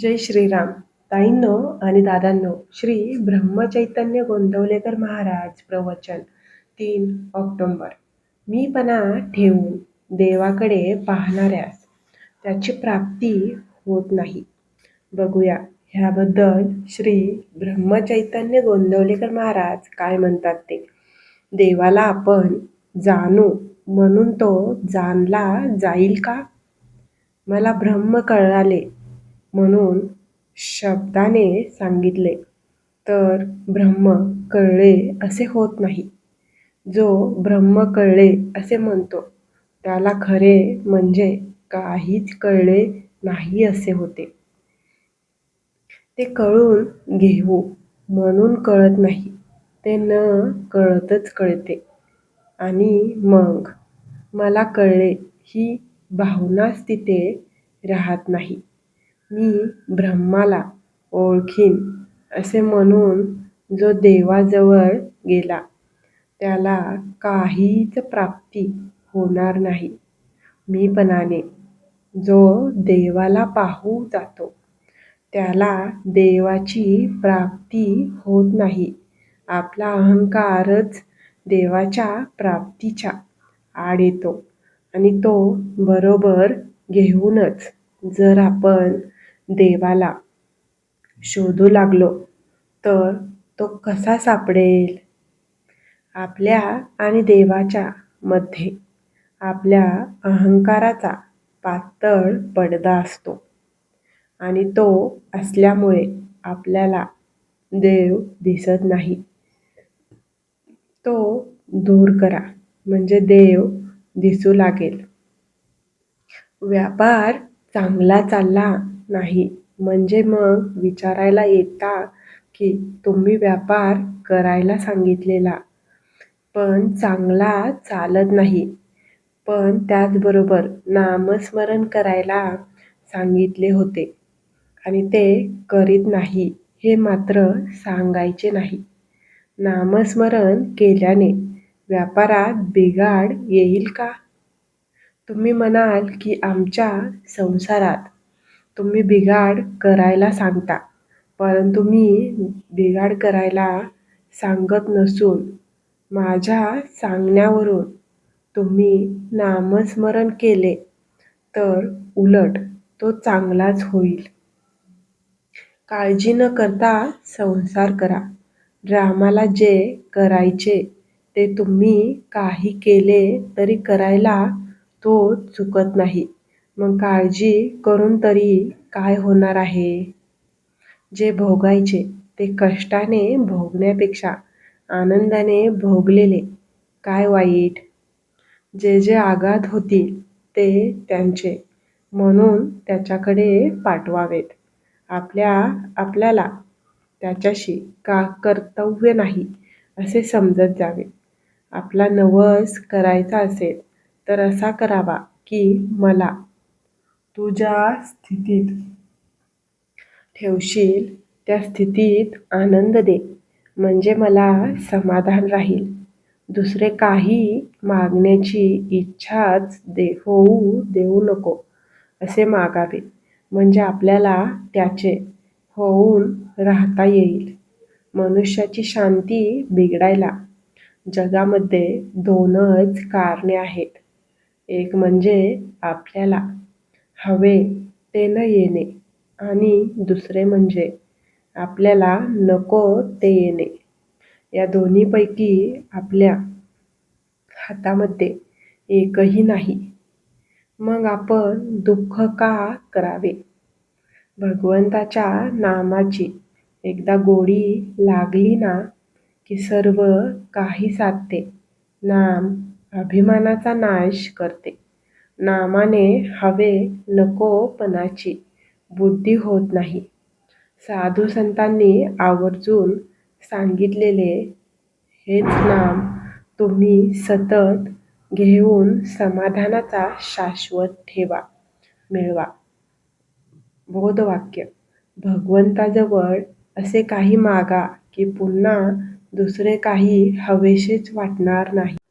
जय श्रीराम. ताईंनो आणि दादांनो श्री ब्रह्मचैतन्य गोंदवलेकर महाराज प्रवचन तीन ऑक्टोंबर. मीपणा ठेवून देवाकडे पाहणाऱ्यास त्याची प्राप्ती होत नाही. बघूया ह्याबद्दल श्री ब्रह्मचैतन्य गोंदवलेकर महाराज काय म्हणतात ते? देवाला आपण जाणू म्हणून तो जाणला जाईल का? मला ब्रह्म कळाले. म्हणून शब्दाने सांगितले. तर ब्रह्म कळले असे होत नाही. जो ब्रह्म कळले असे म्हणतो त्याला खरे म्हणजे काहीच कळले नाही असे होते. ते कळून घेऊ म्हणून कळत नाही. ते न कळतच कळते. आणि मग? मला कळले ही भावनाच तिथे राहत नाही. मी ब्रह्माला ओळखीन असे म्हणून जो देवाजवळ गेला त्याला काहीच प्राप्ती होणार नाही. मीपणाने जो देवाला पाहू जातो त्याला देवाची प्राप्ती होत नाही. आपला अहंकारच देवाच्या प्राप्तीच्या आड येतो आणि तो बरोबर घेऊनच जर आपण देवाला शोधू लागलो तर तो कसा सापडेल? आपल्या आणि देवाच्या मध्ये आपल्या अहंकाराचा पातळ पडदा असतो आणि तो असल्यामुळे आपल्याला देव दिसत नाही. तो दूर करा म्हणजे देव दिसू लागेल. व्यापार चांगला चालला नाही. म्हणजे मग विचारायला येता की तुम्ही व्यापार करायला सांगितलेला. पण चांगला चालत नाही. पण त्याचबरोबर नामस्मरण करायला सांगितले होते. आणि ते करीत नाही. हे मात्र सांगायचे नाही. नामस्मरण केल्याने व्यापारात बिघाड येईल का? तुम्ही म्हणाल की आमच्या संसारात तुम्ही बिघाड करायला सांगता. परंतु मी बिघाड करायला सांगत नसून माझ्या सांगण्यावरून तुम्ही नामस्मरण केले तर उलट तो चांगलाच होईल. काळजी न करता संसार करा. रामाला जे करायचे ते तुम्ही काही केले तरी करायला तो चुकत नाही. मग काळजी करून तरी काय होणार आहे? जे भोगायचे ते कष्टाने भोगण्यापेक्षा आनंदाने भोगलेले काय वाईट? जे जे आघात होतील ते त्यांचे. म्हणून त्याच्याकडे पाठवावेत. आपल्या आपल्याला त्याच्याशी का कर्तव्य नाही असे समजत जावे. आपला नवस करायचा असेल तर असा करावा की मला तू ज्या स्थितीत. ठेवशील त्या स्थितीत आनंद दे. म्हणजे मला समाधान राहील. दुसरे काही मागण्याची इच्छाच दे होऊ देऊ नको असे मागावे. म्हणजे आपल्याला त्याचे होऊन राहता येईल. मनुष्याची शांती बिघडायला जगामध्ये दोनच कारणे आहेत. एक म्हणजे आपल्याला हवे ते न येणे आणि दुसरे म्हणजे आपल्याला नको ते येणे. या दोन्हीपैकी आपल्या हातामध्ये एकही नाही. मग आपण दुःख का करावे? भगवंताच्या नामाची एकदा गोडी लागली ना की सर्व काही साधते. नाम अभिमानाचा नाश करते. नामाने हवे नकोपणाची बुद्धी होत नाही. साधू संतांनी आवर्जून सांगितलेले हेच नाम तुम्ही सतत घेऊन समाधानाचा शाश्वत ठेवा मिळवा. बोधवाक्य. भगवंताजवळ असे काही मागा की पुन्हा दुसरे काही हवेशीच वाटणार नाही.